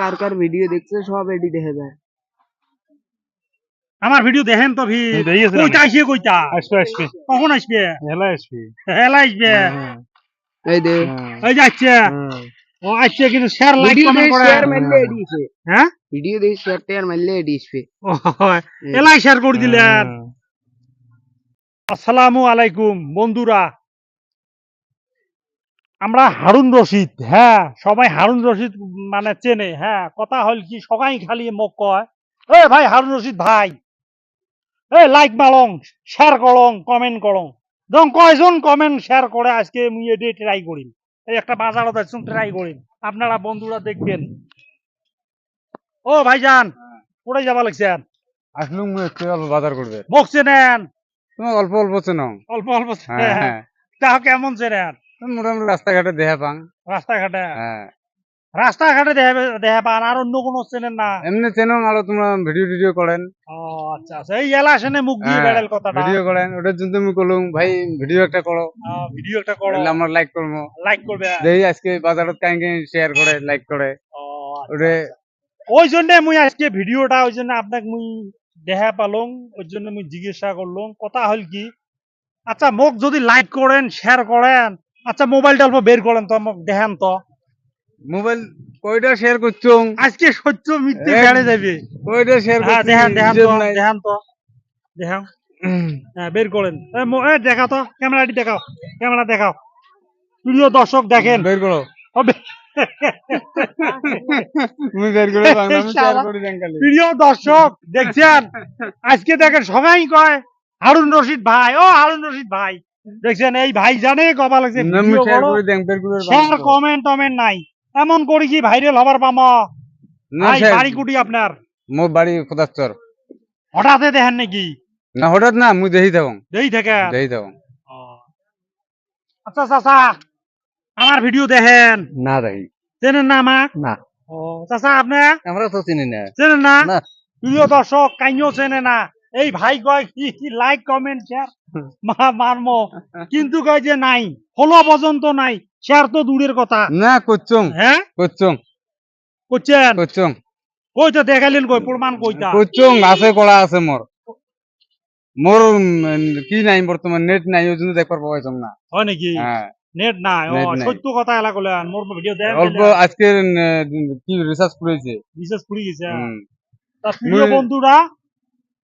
কার কার video দেখছে সব এডি দেখা যায়। আমার ভিডিও দেখেন তো ভি কইতা আসবে কইতা আসবে আসবে। কখন আসবে? হেলা আসবে। হেলা আসবে। এই দে। এই যাচ্ছে ও আসছে কিন্তু শেয়ার লাইক কমেন্ট করে। শেয়ার মারলে এডি হ্যাঁ? ভিডিও দিয়ে শেয়ার টেয়ার মারলে এডি ইসবে এলাই শেয়ার করে দিলেন। আসসালামু আলাইকুম বন্ধুরা। আমরা হারুন রশিদ হ্যাঁ সবাই হারুন রশিদ মানে চেনে হ্যাঁ কথা হল কি সবাই খালি মোক কয় এ ভাই হারুন রশিদ ভাই এ লাইক মারং শেয়ার করং কমেন্ট করং। যখন কয়জন কমেন্ট শেয়ার করে আজকে মুই এটি ট্রাই করিম। এই একটা বাজারত আসুন ট্রাই করিম। আপনারা বন্ধুরা দেখবেন। ও ভাইজান কোথায় যাবা লাগছেন আসলুম একটু বাজার করবে। মোক চেনেন? তোমার অল্প অল্প চেনো অল্প অল্প হ্যাঁ হ্যাঁ। তাও কেমন চেনেন? মোটামুটি রাস্তাঘাটে দেখা পাং রাস্তাঘাটে? হ্যাঁ। রাস্তাঘাটে দেখা দেখা পান আর অন্য কোনো চেনেন না? এমনি চেনো আরও তোমরা ভিডিও টিডিও করেন। ও আচ্ছা আচ্ছা এই এলা সেনে মুখ দিয়ে হ্যাঁ, বেড়াল কথাটা। ভিডিও করেন ওটার জন্য আমি কলুম ভাই ভিডিও একটা করো। ভিডিও একটা করো। আমরা লাইক করব। লাইক করবে দেখি আজকে বাজারত কাই কাই শেয়ার করে লাইক করে। ও, ওটা ওই জন্য মুই আজকে ভিডিওটা ওই জন্য আপনাকে মুই দেখা পালং ওই জন্য মুই জিজ্ঞাসা করলাম। কথা হল কি? আচ্ছা মোক যদি লাইক করেন শেয়ার করেন আচ্ছা মোবাইলটা অল্প বের করেন তো মোক দেখান তো। মোবাইল কয়টা শেয়ার করছ? আজকে সত্য মিথ্যে এক- বেড়ে যাবে। কয়টা শেয়ার হ্যাঁ করছ? দেখান দেখান তো। দেখান তো দেখান। হ্যাঁ বের করেন। এ, মো- এ, দেখাও তো ক্যামেরাটি দেখাও ক্যামেরা দেখাও। প্রিয় দর্শক দেখেন। বের করো। প্রিয় দর্শক দেখছেন? আজকে দেখেন সবাই কয় হারুন রশিদ ভাই ও হারুন রশিদ ভাই। দেখছেন এই ভাই জানে কবা লাগছে আমি শেয়ার। কমেন্ট টমেন্ট নাই। এমন করি কি ভাইরাল হবার পাম। ভাই বাড়ি কুটি আপনার। মোর বাড়ি খোদাস্তর। হঠাৎ দেখেন নাকি? না হঠাৎ না মুই দেখি থাকুন। দেই থেকে দেখি থাকুন। আচ্ছা চাচা আমার ভিডিও দেখেন। না দেখি। চেনেন না আমাক? না। ও চাচা আপনি? আমরা তো চিনি না। চেনেন না? না। প্রিয় দর্শক কাইও চেনে না। এই ভাই কয় কি কি লাইক কমেন্ট শেয়ার মা মারমো। কিন্তু কয় যে নাই হলো পর্যন্ত নাই শেয়ার তো দূরের কথা। না করছং হ্যাঁ? করছং করছেন করছং কই তো দেখাইলেন কই প্রমাণ কইতা করছং আছে করা আছে মোর। মোর কি নাই বর্তমান নেট নাই ওই জন্য দেখবার পাইছং না। হয় নাকি? হ্যাঁ। নেট নাই? ও সত্য কথা এলা কইলেন মোর ভিডিও দেন অল্প আজকে কি রিসার্চ করেছে? রিসার্চ করে গেছে প্রিয় বন্ধুরা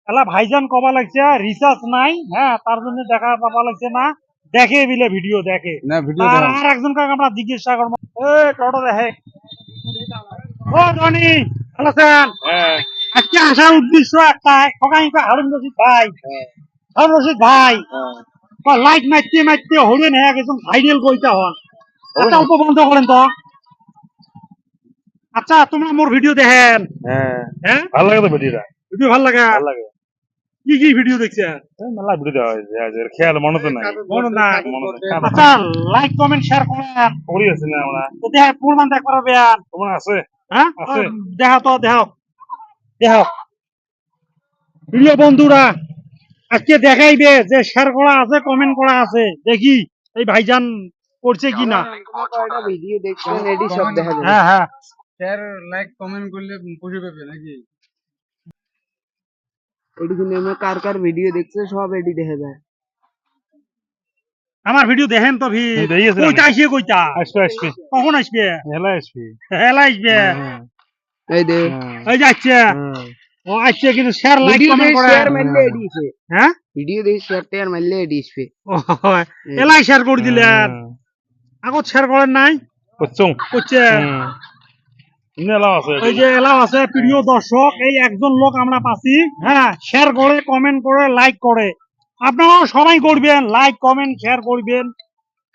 এলা ভাইজান কবা লাগছে রিসার্চ নাই হ্যাঁ তার জন্য দেখা পাবা লাগছে না দেখে বিলে ভিডিও দেখে। না ভিডিও আর আর একজন কাকে আমরা জিজ্ঞাসা করব এ টোটো দেখে। ও টনি ভালো আছেন আজকে আসার উদ্দেশ্য একটাই সকাল হারুন রশিদ ভাই। হারুন রশিদ ভাই। লাইট মারতে মারতে হরিণ হয়ে গেছেন ভাইরাল কইতা হন আচ্ছা অল্প বন্ধ করেন তো। আচ্ছা তোমরা মোর ভিডিও দেখেন। হ্যাঁ। হ্যাঁ? ভালো লাগে তো ভিডিওটা ভিডিও ভালো লাগে? ভালো লাগে। কি কি ভিডিও দেখছেন? মেলা ভিডিও দেওয়া হয়েছে আজের খেয়াল মনে তো নাই। মনে নাই। আচ্ছা লাইক কমেন্ট শেয়ার করেন। করি আছে না আমরা। তো দেখ প্রমাণ দেখ তোমার আছে? হ্যাঁ? আছে। দেখা তো দেখাও। দেখাও। প্রিয় বন্ধুরা আজকে দেখাইবে যে শেয়ার করা আছে কমেন্ট করা আছে। দেখি এই ভাইজান করছে কি না? ভিডিও দেখছেন এডি সব দেখা যায় হ্যাঁ হ্যাঁ। শেয়ার লাইক কমেন্ট করলে খুশি পাবে নাকি? নেমে কার কার ভিডিও দেখছে সব এডি দেখা যায়। আমার ভিডিও দেখেন তো ভি। কইতা আসবে কইতা আসবে আসবে। কখন আসবে? হেলা আসবে। হেলা আসবে। এই দে। এই যাচ্ছে ও আসছে কিন্তু শেয়ার লাইক কমেন্ট করে। শেয়ার মারলে হ্যাঁ? ভিডিও দিয়ে শেয়ার টেয়ার মারলে এলাই শেয়ার করে দিলেন। আগত শেয়ার করেন নাই? করছং। করছে ওই যে এলাও আছে প্রিয় দর্শক এই একজন লোক আমরা পাচ্ছি। হ্যাঁ শেয়ার করে কমেন্ট করে লাইক করে। আপনারাও সবাই করবেন লাইক কমেন্ট শেয়ার করবেন।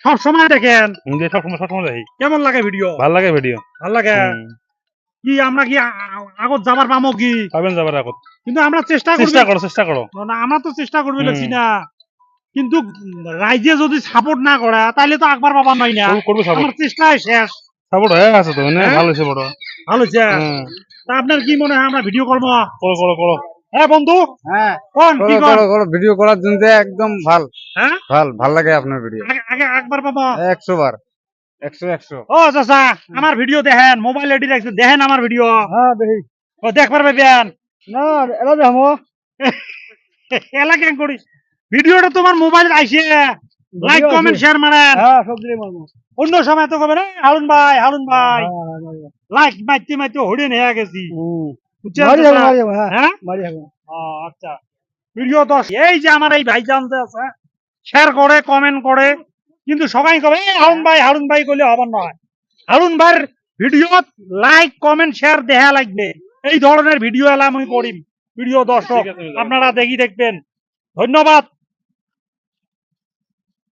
সব সময় দেখেন। যে সব সময় সব সময় দেখি। কেমন লাগে ভিডিও ভালো লাগে ভিডিও ভালো লাগে? কি আমরা কি আগত যাবার পামো কি? পাবেন যাবার আগত। কিন্তু আমরা চেষ্টা চেষ্টা করো চেষ্টা করো। না আমরা তো চেষ্টা করবি। লাগছি না। কিন্তু রাইজে যদি সাপোর্ট না করে তাহলে তো একবার পাবা নাই না। চেষ্টাই শেষ। সাপোর্ট হয়ে গেছে তো না? ভালো হয়েছে বড়। ভালো হচ্ছে তা আপনার কি মনে হয় আমরা ভিডিও করব? করো করো করো। হ্যাঁ বন্ধু? হ্যাঁ। কোন কি করো করো করো। ভিডিও করার জন্য একদম ভালো। হ্যাঁ? ভালো ভালো লাগে আপনার ভিডিও আগে আগে একবার পাবো? একশো বার। একশো একশো। ও চাচা আমার ভিডিও দেখেন মোবাইল এডি রাখছে দেখেন আমার ভিডিও হ্যাঁ দেখি। ও না দেখো এলা কেন করি ভিডিওটা তোমার মোবাইল আইছে। Like comment. শেয়ার মারেন হ্যাঁ সব মারবো অন্য সময় তো কবে হারুন ভাই হারুন ভাই। হ্যাঁ, হ্যাঁ। লাইক মারতে মারতে হরিণ হয়ে গেছি। হ্যাঁ। হ্যাঁ? মারি যাব। ও আচ্ছা। ভিডিও দশ এই যে আমার এই ভাই জানতে আছে শেয়ার করে কমেন্ট করে কিন্তু সবাই কবে "এই হারুন ভাই হারুন ভাই করলে হবার নয়। হারুন ভাইয়ের ভিডিও লাইক কমেন্ট শেয়ার দেখা লাগবে। এই ধরনের ভিডিও এলা আমি করি ভিডিও দর্শক আপনারা দেখি দেখবেন। ধন্যবাদ।